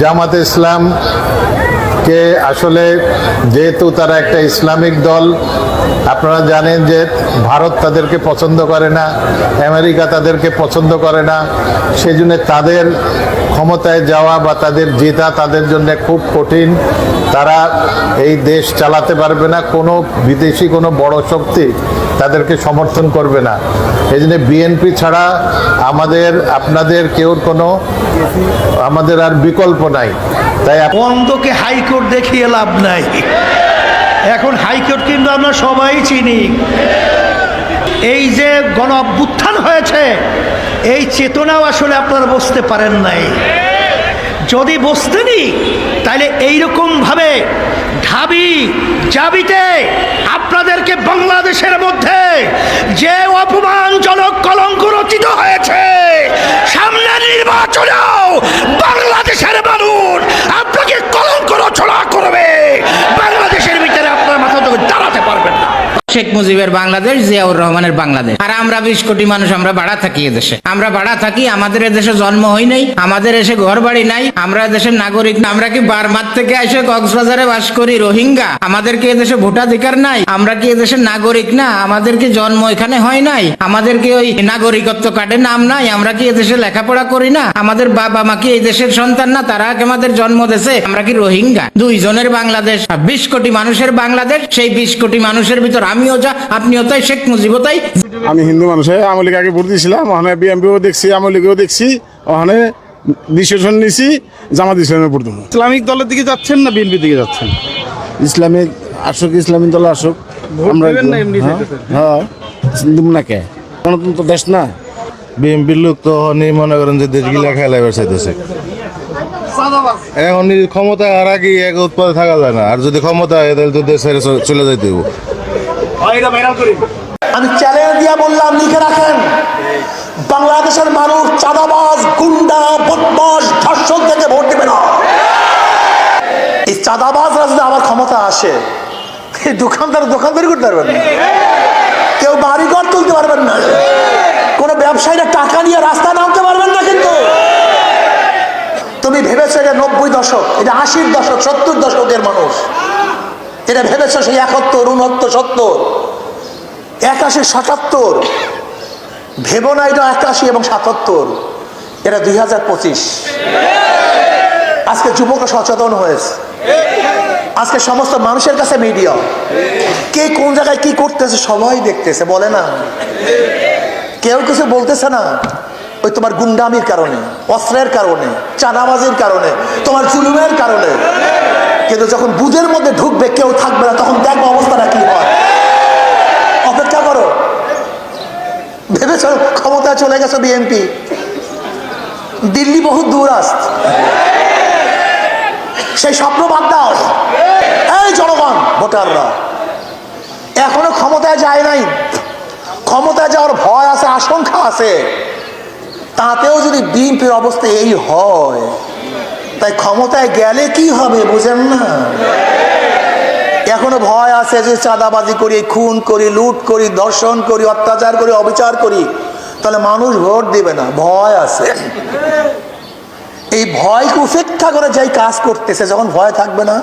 জামাতে ইসলাম কে আসলে যেহেতু তারা একটা ইসলামিক দল, আপনারা জানেন যে ভারত তাদেরকে পছন্দ করে না, আমেরিকা তাদেরকে পছন্দ করে না সেই জন্য তাদের ক্ষমতায় যাওয়া বা তাদের জেতা তাদের জন্য খুব কঠিন। তারা এই দেশ চালাতে পারবে না, কোনো বিদেশি, কোনো বড় শক্তি তাদেরকে সমর্থন করবে না। এই জন্য বিএনপি ছাড়া আমাদের, আপনাদের কেউর কোনো, আমাদের আর বিকল্প নাই। তাই অন্ধকে হাইকোর্ট দেখিয়ে লাভ নাই। এখন হাইকোর্ট কিন্তু আমরা সবাই চিনি। এই যে গণ অভ্যুত্থান হয়েছে এই চেতনাও আসলে আপনারা বুঝতে পারেন নাই। যদি বসতেনি তাহলে এইরকমভাবে ঢাবি জাবিতে আপনাদেরকে বাংলাদেশের মধ্যে যে অপমানজনক কলঙ্ক রচিত হয়েছে, সামনে নির্বাচনেও বাংলাদেশের মানুষ আপনাকে কলঙ্ক রচনা করবে বাংলাদেশের ভিতরে আপনার মাথা থেকে দাঁড়াতে পারবেন না শেখ মুজিবের বাংলাদেশ, জিয়াউর রহমানের বাংলাদেশ। আর আমরা বিশ কোটি মানুষ, আমরা ভাড়া থাকি এদেশে আমরা ভাড়া থাকি, আমাদের এদেশে জন্ম হই নাই, আমাদের এসে ঘর বাড়ি নাই, আমরা দেশের নাগরিক আমরা কি বারমার থেকে এসে কক্সবাজারে বাস করি, রোহিঙ্গা? আমাদের কি এদেশে ভোটাধিকার নাই? আমরা কি এদেশের নাগরিক না? আমাদের কি জন্ম এখানে হয় নাই? আমাদের কি ওই নাগরিকত্ব কার্ডে নাম নাই? আমরা কি এদেশে লেখাপড়া করি না? আমাদের বাবা মা কি এই দেশের সন্তান না? তারা কি আমাদের জন্ম দেশে আমরা কি রোহিঙ্গা? দুইজনের বাংলাদেশ, বিশ কোটি মানুষের বাংলাদেশ, সেই বিশ কোটি মানুষের ভিতর আমিও যা আপনিও তাই শেখ মুজিবও তাই। আমি হিন্দু মানুষ হয়ে আওয়ামী লীগ আগে ভোট দিয়েছিলাম ওখানে বিএমপিও দেখছি আওয়ামী লীগও দেখছি ওখানে ডিসিশন নিছি জামাত ইসলামে ভোট দেবো। ইসলামিক দলের দিকে যাচ্ছেন না বিএনপির দিকে যাচ্ছেন? ইসলামিক আসুক ইসলামিক দল আসুক এমনি হ্যাঁ, দিব না কে গণতন্ত্র দেশ না। বিএনপির লোক তো হনি মনে করেন যে দেশগুলা খেলাইবার চাইতেছে। এখন ক্ষমতা আর আগে এক উৎপাদে থাকা যায় না? আর যদি ক্ষমতা হয় তাহলে তো দেশ ছেড়ে চলে যাইতে হবে আমি চ্যালেঞ্জ দিয়া বললাম, লিখে রাখেন। বাংলাদেশের মানুষ চাঁদাবাজ, গুন্ডা বদমাস ধর্ষণ থেকে ভোট দেবে না। এই চাঁদাবাজরা যদি আবার ক্ষমতা আসে দোকানদার দোকানদারি করতে পারবেন না। কেউ বাড়িঘর তুলতে পারবেন না। কোনো ব্যবসায়ীরা টাকা নিয়ে রাস্তা নামতে পারবেন না কিন্তু। তুমি ভেবেছো এটা নব্বই দশক, এটা আশির দশক, সত্তর দশকের মানুষ। এটা ভেবেছো সেই একাত্তর উনত্তর সত্তর? একাশি, সাতাত্তর? ভেবো না এটা একাশি এবং সাতাত্তর। এটা দুই হাজার পঁচিশ। আজকে যুবকরা সচেতন হয়েছে। আজকে সমস্ত মানুষের কাছে মিডিয়া। কে কোন জায়গায় কি করতেছে সবাই দেখতেছে, বলে না। কেউ কিছু বলতেছে না। ওই তোমার গুন্ডামির কারণে, অস্ত্রের কারণে, চাঁদাবাজির কারণে, তোমার জুলুমের কারণে। কিন্তু যখন বুধের মধ্যে ঢুকবে, কেউ থাকবে না, তখন দেখব অবস্থাটা কি হয়। অপেক্ষা করো। ভেবেছ ক্ষমতায় চলে গেছে বিএনপি দিল্লি বহু দূর আস্ত সেই স্বপ্ন বাদ দাও। এই জনগণ, ভোটাররা, এখনও ক্ষমতায় যায় নাই। ক্ষমতায় যাওয়ার ভয় আছে, আশঙ্কা আছে। তাতেও যদি বিএনপির অবস্থা এই হয় তাই ক্ষমতায় গেলে কি হবে, বুঝেন না? এখনও ভয় আছে যে চাঁদাবাজি করি, খুন করি, লুট করি দর্শন করি, অত্যাচার করি, অবিচার করি। তাহলে মানুষ ভোট দিবে না, ভয় আছে। এই ভয়কে উপেক্ষা করে যাই কাজ করতেছে, যখন ভয় থাকবে না,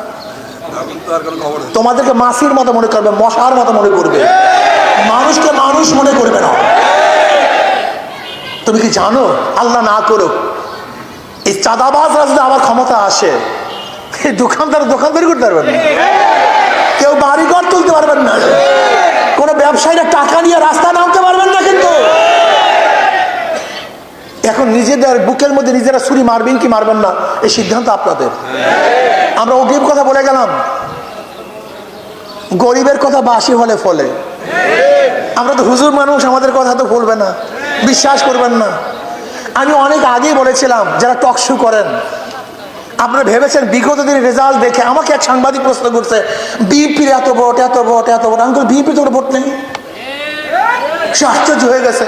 তোমাদেরকে মাসির মতো মনে করবে, মশার মতো মনে করবে। মানুষকে মানুষ মনে করবে না। তুমি কি জানো? আল্লাহ না করুক এই চাঁদাবাজরা যদি আবার ক্ষমতা আসে। এই দোকানদার দোকানদারি করতে পারবেন কেউ বাড়িঘর তুলতে পারবেন না। কোনো ব্যবসায়ীরা টাকা নিয়ে রাস্তা নামতে পারবেন না কিন্তু। এখন নিজেদের বুকের মধ্যে নিজেরা ছুরি মারবেন কি মারবেন না, এই সিদ্ধান্ত আপনাদের। আমরা অগ্রিম কথা বলে গেলাম। গরিবের কথা বাসি হলে ফলে। আমরা তো হুজুর মানুষ, আমাদের কথা তো বলবে না। বিশ্বাস করবেন না। আমি অনেক আগেই বলেছিলাম, যারা টকশো করেন, আপনারা ভেবেছেন বিগত দিনের রেজাল্ট দেখে আমাকে এক সাংবাদিক প্রশ্ন করছে, বিএনপির এত ভোট এত ভোট এত ভোট। আমি বিএনপি তো ভোট নেই। আশ্চর্য হয়ে গেছে।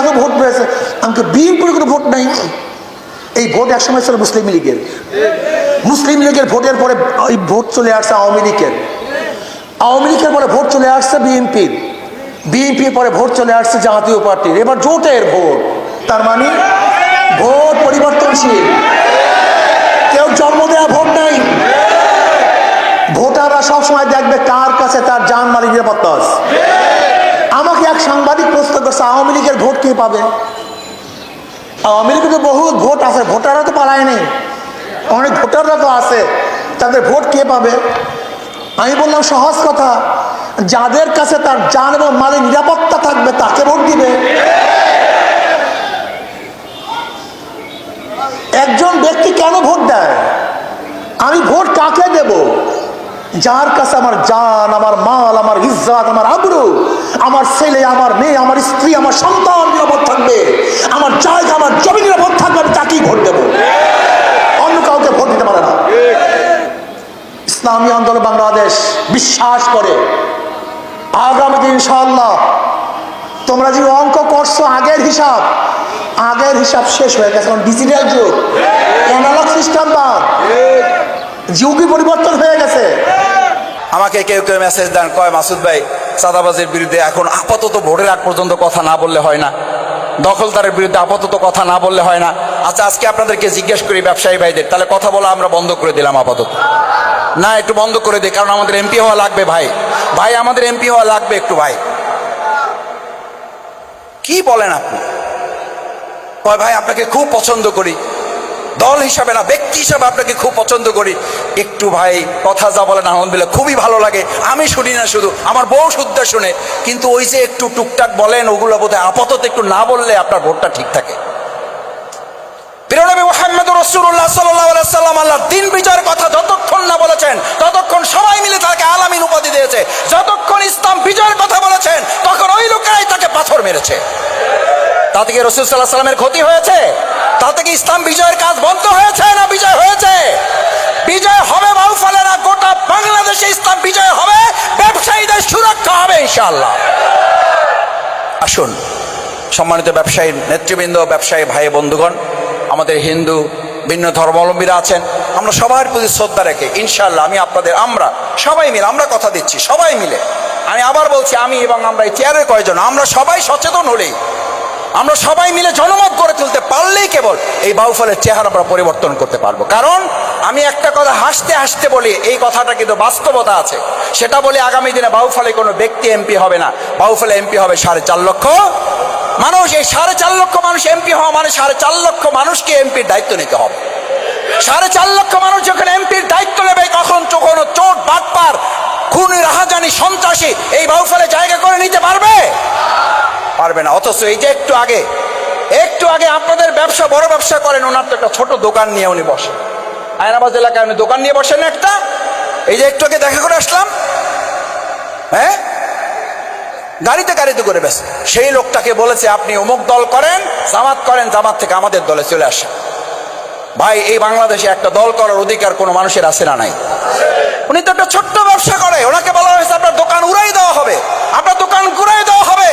এত ভোট পেয়েছে। আমাকে বিএনপির কোনো ভোট নাই। এই ভোট একসময় ছিল মুসলিম লীগের। মুসলিম লীগের ভোটের পরে ওই ভোট চলে আসছে আওয়ামী লীগের। আওয়ামী লীগের পরে ভোট চলে আসছে বিএনপির। বিএনপির পরে ভোট চলে আসছে জাতীয় পার্টির। এবার জোটের ভোট। তার মানে ভোট পরিবর্তনশীল। কেউ জন্ম দেওয়া ভোট নাই। ভোটাররা সবসময় দেখবে কার কাছে তার যান মালিক নিরাপত্তা আছে। আমাকে এক সাংবাদিক প্রশ্ন করছে, আওয়ামী লীগের ভোট কে পাবে? আওয়ামী লীগের তো বহু ভোট আছে, ভোটাররা তো পালায় নেই অনেক ভোটাররা তো আছে, তাদের ভোট কে পাবে? আমি বললাম, সহজ কথা। যাদের কাছে তার যান এবং মালিক নিরাপত্তা থাকবে, তাকে ভোট দিবে। একজন ব্যক্তি কেন ভোট দেয়? আমি ভোট কাকে দেব? যার কাছে আমার জান, আমার মাল, আমার ইজ্জাত, আমার আবরু, আমার ছেলে, আমার মেয়ে, আমার স্ত্রী, আমার সন্তান নিরাপদ থাকবে, আমার জায়গা, আমার জমি নিরাপদ থাকবে, আমি তাকেই ভোট দেব। অন্য কাউকে ভোট দিতে পারে না। ইসলামী আন্দোলন বাংলাদেশ বিশ্বাস করে। আগামী দিন ইনশাআল্লাহ তোমরা যে অঙ্ক করছ আগের হিসাব আগের হিসাব শেষ হয়ে গেছে ডিজিটাল যুগ। অ্যানালগ সিস্টেম বা যুগই পরিবর্তন হয়ে গেছে। আমাকে কেউ কেউ মেসেজ দেন, কয় মাসুদ ভাই, চাঁদাবাজির বিরুদ্ধে এখন আপাতত ভোটের আগ পর্যন্ত কথা না বললে হয় না। দখলদারের বিরুদ্ধে আপাতত কথা না বললে হয় না। আচ্ছা আজকে আপনাদেরকে জিজ্ঞেস করি ব্যবসায়ী ভাইদের, তাহলে কথা বলা আমরা বন্ধ করে দিলাম আপাতত। না, একটু বন্ধ করে দিই, কারণ আমাদের এমপি হওয়া লাগবে ভাই। ভাই, আমাদের এমপি হওয়া লাগবে একটু ভাই। কি বলেন আপনি? কয়, ভাই, আপনাকে খুব পছন্দ করি। দল হিসাবে না, ব্যক্তি হিসাবে আপনাকে খুব পছন্দ করি। একটু ভাই, কথা যা বলেন, আলহামদুলিল্লাহ, খুবই ভালো লাগে। আমি শুনি না শুধু, আমার বউ শুদ্ধ শুনে। কিন্তু ওই যে একটু টুকটাক বলেন, ওগুলো বোধহয় আপাতত একটু না বললে আপনার ভোটটা ঠিক থাকে। আল্লাহ দিন কথা যতক্ষণ না বলেছেন, ততক্ষণ সবাই মিলে তাকে আলামিন উপাধি দিয়েছে। যতক্ষণ ইসলাম বিজয়ের কথা বলেছেন, তখন ওই লোকেরাই তাকে পাথর মেরেছে। তাতে কি রসুল সাল্লাহ সাল্লামের ক্ষতি হয়েছে? তাতে কি ইসলাম বিজয়ের কাজ বন্ধ হয়েছে না বিজয় হয়েছে? বিজয় হবে বাউফলেরা গোটা বাংলাদেশে ইসলাম বিজয় হবে, ব্যবসায়ীদের সুরক্ষা হবে ইনশাল্লাহ আসুন, সম্মানিত ব্যবসায়ী নেতৃবৃন্দ, ব্যবসায়ী ভাই, বন্ধুগণ, আমাদের হিন্দু ভিন্ন ধর্মাবলম্বীরা আছেন, আমরা সবার প্রতি শ্রদ্ধা রেখে ইনশাল্লাহ আমি আপনাদের, আমরা সবাই মিলে, আমরা কথা দিচ্ছি, সবাই মিলে। আমি আবার বলছি, আমি এবং আমরা এই চেয়ারের কয়জন, আমরা সবাই সচেতন হলেই আমরা সবাই মিলে জনমত গড়ে তুলতে পারলেই কেবল এই বাউফলের চেহারা আমরা পরিবর্তন করতে পারব। কারণ আমি একটা কথা হাসতে হাসতে বলি, এই কথাটা কিন্তু বাস্তবতা আছে। সেটা বলে আগামী দিনে বাউফলে কোনো ব্যক্তি এমপি হবে না। বাউফলে এমপি হবে সাড়ে চার লক্ষ মানুষ। এই সাড়ে চার লক্ষ মানুষ এমপি হওয়া মানে সাড়ে চার লক্ষ মানুষকে এমপির দায়িত্ব নিতে হবে। সাড়ে চার লক্ষ মানুষ যখন এমপির দায়িত্ব নেবে, তখন কোনো চোট, বাটপার, খুনি, রাহাজানি, সন্ত্রাসী এই বাউফলে জায়গা করে নিতে পারবে। পারবে না। অথচ এই যে একটু আগে একটু আগে আপনাদের ব্যবসা, বড় ব্যবসা করেন, ওনার তো একটা ছোট দোকান নিয়ে উনি বসেন। আয়নাবাজ এলাকায় উনি দোকান নিয়ে বসেন একটা। এই যে একটু আগে দেখা করে আসলাম। হ্যাঁ? গাড়িতে গাড়িতে করে বেশ সেই লোকটাকে বলেছে, আপনি অমুক দল করেন, জামাত করেন, জামাত থেকে আমাদের দলে চলে আসে ভাই, এই বাংলাদেশে একটা দল করার অধিকার কোনো মানুষের আছে না নাই? উনি তো একটা ছোট্ট ব্যবসা করে। ওনাকে বলা হয়েছে, আপনার দোকান উড়াই দেওয়া হবে। আপনার দোকান ঘুরাই দেওয়া হবে।